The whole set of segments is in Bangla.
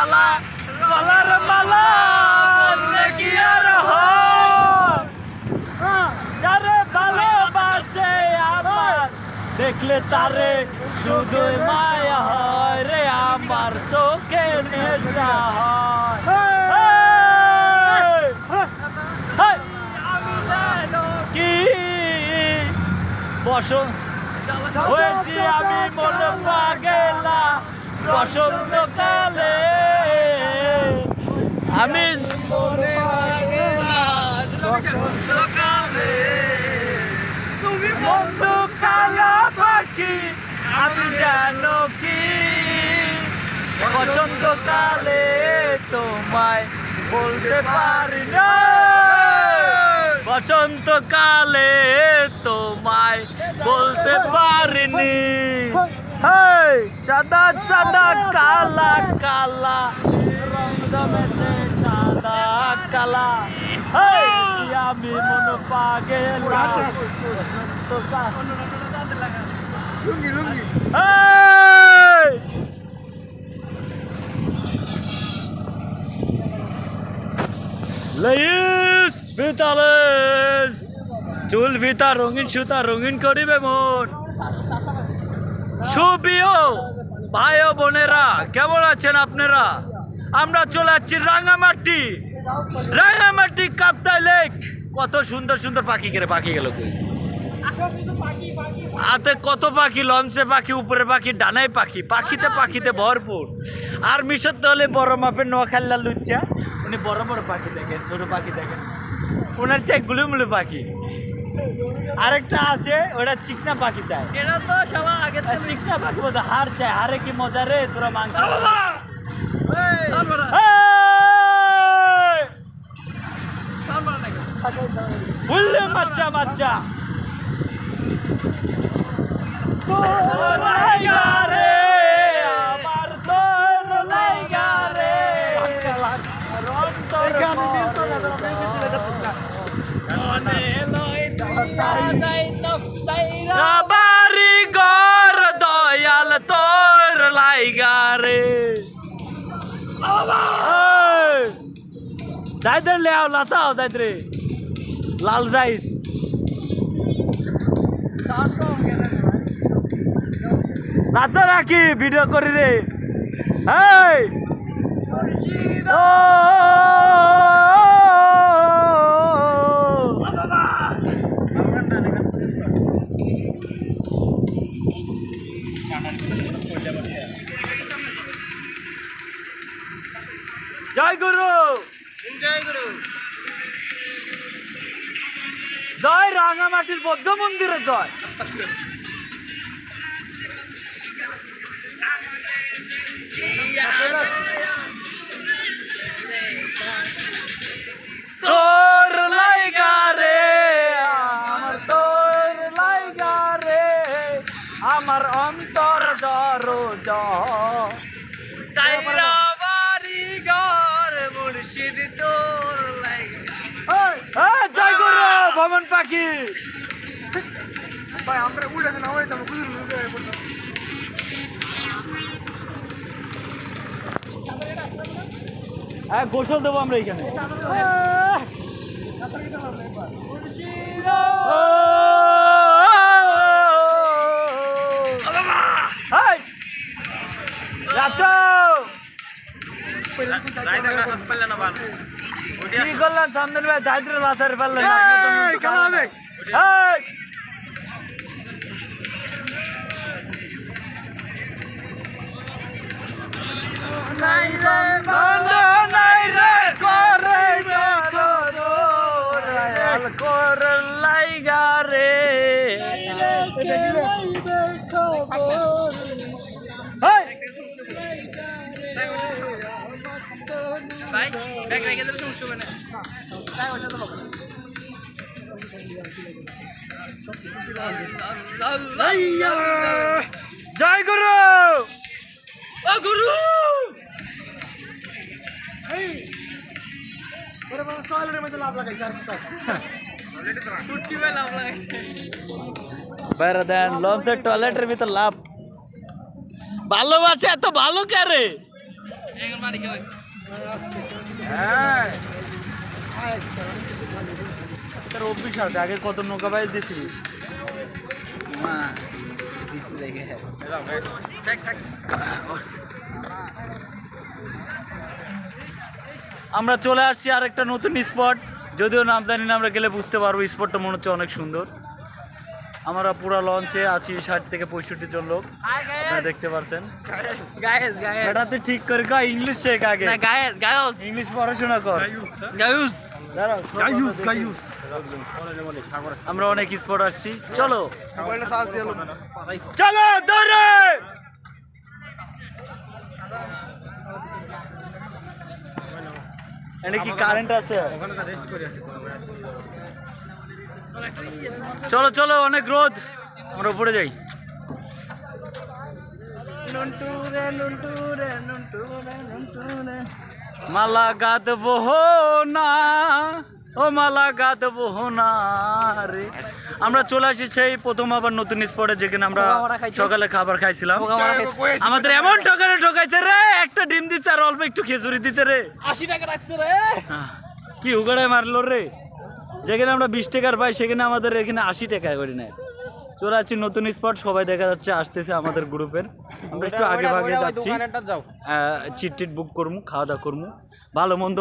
মালা হয়? যারে ভালোবাসে আমার দেখলে তারে শুধু মায়া হয় রে আমার চোখে নেশা হয়! কি বসন্ত হয়েছি আমি মন পাগেলা বসন্তকালে আমি তুমি বন্ধু কালা পাখি আমি জানো কি বসন্তকালে তোমায় বলতে পারি না বসন্তকালে তোমায় বলতে পারিনি চাঁদা চাঁদা, কালা কালা রং কালা। আমি মন পাগেলা লুঙ্গি লুঙ্গি। লইস ফিতালেস চুল ভিতা রঙিন সুতা রঙিন করিবে মন। সুপ্রিয় ভাই ও বোনেরা কেমন আছেন আপনারা? আমরা চলে যাচ্ছি রাঙামাটি। রাঙামাটি কাপ্তাই লেক। কত সুন্দর সুন্দর পাখি করে পাখি গেল কই? হাতে কত পাখি লঞ্চে পাখি উপরে পাখি ডানায় পাখি পাখিতে পাখিতে ভরপুর। আর মিশর তো হলে বড় মাপের নোয়াখাল্লা লুচ্চা। উনি বড় বড় পাখি দেখেন ছোট পাখি দেখেন। ওনার চাই গুলুমুলু পাখি। আরেকটা আছে ওটা চিকনা পাখি চায়। এটা তো সবার আগে চিকনা পাখি বলতে হার চায়। হারে কি মজা রে তোরা মাংস உள்ளு மச்சா மச்சா যাইতে লে আও লাসাও যাইতে রে লাল যাইত লাচা রাখি ভিডিও করি রে হেই জয় জয় রাঙামাটির বৌদ্ধ মন্দিরে জয়। তোর লাইগা রে, আমার তোর লাইগা রে, আমার অন্তর জরো চাইরা পাখি ভাই আমরা উড়ে না হয় তো বুঝুন হ্যাঁ গোসল দেবো আমরা এখানে। কি করলেন চন্দন ভাই দায়িত্ব বাসার ফেললেন নাই রে ভাই ব্যাগ রেখে দিলে সমস্যা হবে না। জয় গুরু! ও গুরু! টয়লেটের মধ্যে লাভ লাগাইছে আর কিছু দেন লঞ্চের টয়লেটের ভিতর লাভ। ভালোবাসে এত ভালো কে রে? এখন বাড়ি হ্যাঁ। তোর অভ্যাস আছে আগে কত নৌকা বাইজ দিছিলি আমরা চলে আসছি আর একটা নতুন স্পট যদিও নাম জানি না আমরা গেলে বুঝতে পারব স্পটটা মনে হচ্ছে অনেক সুন্দর। আমরা পুরো লঞ্চে আছি ষাট থেকে পঁয়ষট্টি জন লোক। আপনারা দেখতে পাচ্ছেন গায়েস গায়েস এটাতে ঠিক করে কা ইংলিশ শেখ আগে। না গায়েস গায়স ইংলিশ পড়াশোনা কর। আমরা অনেক স্পট আসছি। চলো। চলো দৌড়ে! এনে কি কারেন্ট আছে? চলো চলো অনেক রোদ। আমরা উপরে যাই। মালা গাঁদবো না ও মালা গাঁদবো না রে। আমরা চলে আসি সেই প্রথম আবার নতুন স্পটে যেখানে আমরা সকালে খাবার খাইছিলাম। আমাদের এমন ঠকানে ঠকাইছে রে একটা ডিম দিচ্ছে আর অল্প একটু খেচুরি দিচ্ছে রে। আশি টাকা রাখছে রে। কি উগাড়ায় মারলো রে। যেখানে আমরা বিশ টাকার পাই সেখানে আমাদের এখানে আশি টাকা করে নেয়। চলে আসছি নতুন স্পট সবাই দেখা যাচ্ছে আসতেছে আমাদের গ্রুপের আমরা একটু আগে ভাগে যাচ্ছি। চিট টিট বুক করব খাওয়া দাওয়া করব ভালো মন্দ।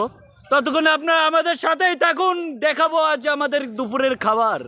ততক্ষণে আপনারা আমাদের সাথেই থাকুন দেখাবো আজ আমাদের দুপুরের খাবার।